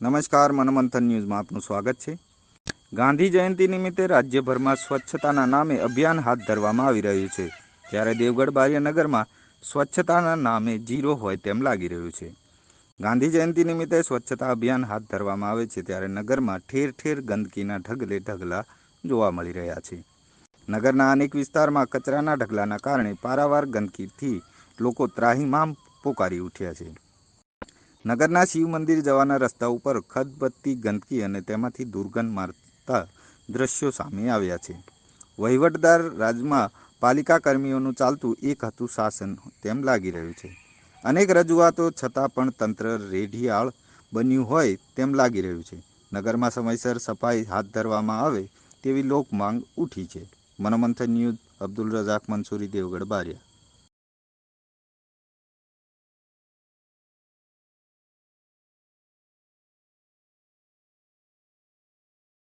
નમસ્કાર, મનમંથન ન્યૂઝમાં આપનું સ્વાગત છે. ગાંધી જયંતિ નિમિત્તે રાજ્યભરમાં સ્વચ્છતાના નામે અભિયાન હાથ ધરવામાં આવી રહ્યું છે. ત્યારે દેવગઢ બારિયાનગરમાં સ્વચ્છતાના નામે જીરો હોય તેમ લાગી રહ્યું છે. ગાંધી જયંતિ નિમિત્તે સ્વચ્છતા અભિયાન હાથ ધરવામાં આવે છે ત્યારે નગરમાં ઠેર ઠેર ગંદકીના ઢગલે ઢગલા જોવા મળી રહ્યા છે. નગરના અનેક વિસ્તારમાં કચરાના ઢગલાના કારણે પારાવાર ગંદકીથી લોકો ત્રાહિમામ પોકારી ઉઠ્યા છે. નગરના શિવ મંદિર જવાના રસ્તા ઉપર ખદબત્તી ગંદકી અને તેમાંથી દુર્ગંધ મારતા દ્રશ્યો સામે આવ્યા છે. વહીવટદાર રાજમાં પાલિકા કર્મીઓનું ચાલતું એક હતું શાસન, તેમ લાગી રહ્યું છે. અનેક રજૂઆતો છતાં પણ તંત્ર રેઢિયાળ બન્યું હોય તેમ લાગી રહ્યું છે. નગરમાં સમયસર સફાઈ હાથ ધરવામાં આવે તેવી લોક માંગ ઉઠી છે. મનોમંથન ન્યૂઝ અબ્દુલ રઝાક, મંસૂરી, દેવગઢ, બારિયા.